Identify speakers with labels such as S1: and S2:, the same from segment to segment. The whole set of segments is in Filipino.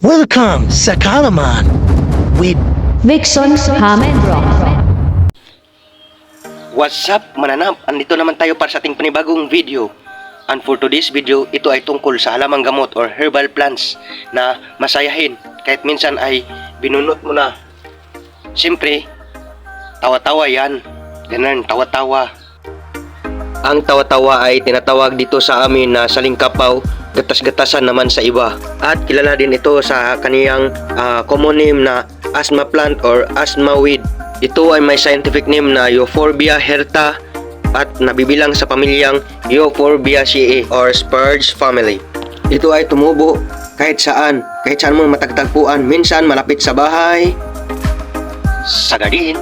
S1: Welcome sa Kalaman with
S2: Vixon's Ham and Rock.
S3: What's up, mananap? Andito naman tayo para sa ating panibagong video. And for today's video, ito ay tungkol sa halamang gamot or herbal plants na masayahin kahit minsan ay binunot mo na. Siyempre, tawa-tawa yan. Ganun, tawa-tawa. Ang tawa-tawa ay tinatawag dito sa amin na salingkapaw, gatas-gatasan naman sa iba. At kilala din ito sa kaniyang ah, common name na asthma plant or asthma weed. Ito ay may scientific name na Euphorbia herta at nabibilang sa pamilyang Euphorbiaceae or Spurge family. Ito ay tumubo kahit saan, kahit saan mo matagtagpuan. Minsan malapit sa bahay, sa gardin,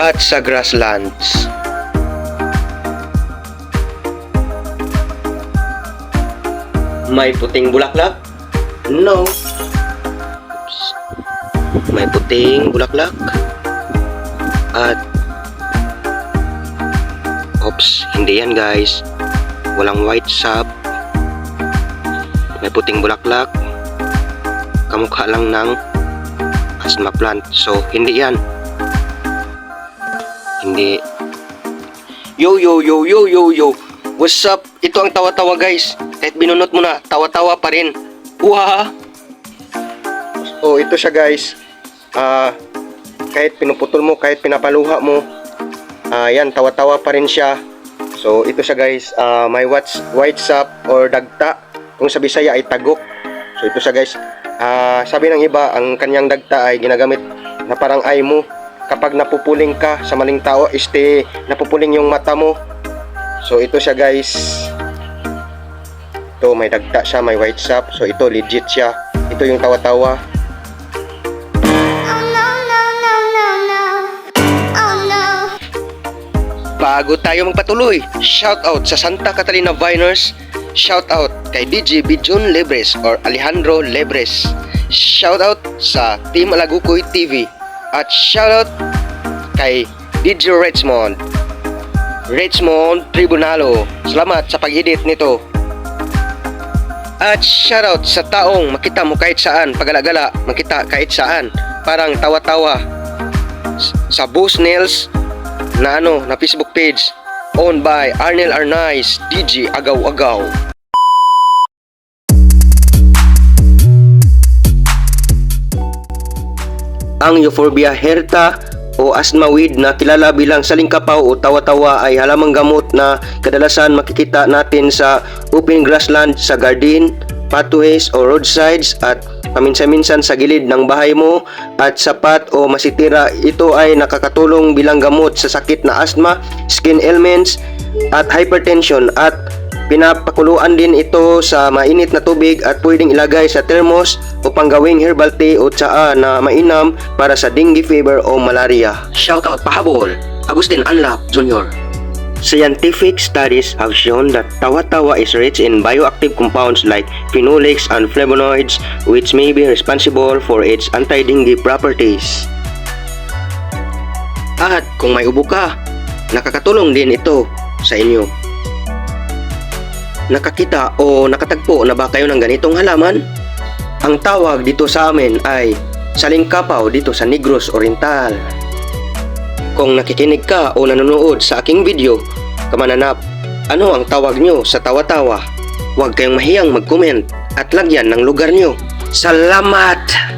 S3: at sa grasslands. May puting bulaklak? No. Oops. May puting bulaklak. At Oops, hindi yan guys. Walang white sap. May puting bulaklak. Kamukha lang ng asthma plant. So, hindi yan. Hindi. Yo, yo, yo, yo, yo, yo. What's up? Ito ang tawa-tawa guys. Kahit binunot mo na, tawa-tawa pa rin. Wah! Oh, ito siya guys. Ah, kahit pinuputol mo, kahit pinapaluha mo, ah, yan, tawa-tawa pa rin siya. So, ito siya guys. Ah, may white, white sap or dagta. Kung sa Bisaya ay tagok. So, ito siya guys. Ah, sabi ng iba, ang kanyang dagta ay ginagamit na parang eye mo. Kapag napupuling ka sa maling tao, este, napupuling yung mata mo. So, ito siya guys. Ito, may dagta siya, may white sap. So, ito, legit siya. Ito yung tawa-tawa.
S4: Oh no no no no no. Oh no.
S3: Bago tayo magpatuloy, shout out sa Santa Catalina Viners, shout out kay DJ Bijon Lebres or Alejandro Lebres, shout out sa Team Alagukoy TV, at shout out kay DJ Richmond, Richmond Tribunalo. Salamat sa pag-edit nito. At shoutout sa taong makita mo kahit saan, pagalagala, makita kahit saan, parang tawa-tawa. Sa Boost Nails, na ano, na Facebook page owned by Arnel Arnaiz, DJ Agaw Agaw. Ang Euphorbia herta o asthma weed na kilala bilang salingkapaw o tawa-tawa ay halamang gamot na kadalasan makikita natin sa open grassland sa garden, pathways o roadsides at paminsan-minsan sa gilid ng bahay mo at sapat o masitira. Ito ay nakakatulong bilang gamot sa sakit na asthma, skin ailments at hypertension at pinapakuluan din ito sa mainit na tubig at pwedeng ilagay sa thermos upang gawing herbal tea o tsaa na mainam para sa dengue fever o malaria. Shoutout pahabol, Agustin Anlap Jr. Scientific studies have shown that tawa-tawa is rich in bioactive compounds like phenolics and flavonoids which may be responsible for its anti-dengue properties. At kung may ubo ka, nakakatulong din ito sa inyo. Nakakita o nakatagpo na ba kayo ng ganitong halaman? Ang tawag dito sa amin ay salingkapaw dito sa Negros Oriental. Kung nakikinig ka o nanonood sa aking video, kamananap, ano ang tawag nyo sa tawa-tawa? Huwag kayong mahiyang mag-comment at lagyan ng lugar nyo. Salamat!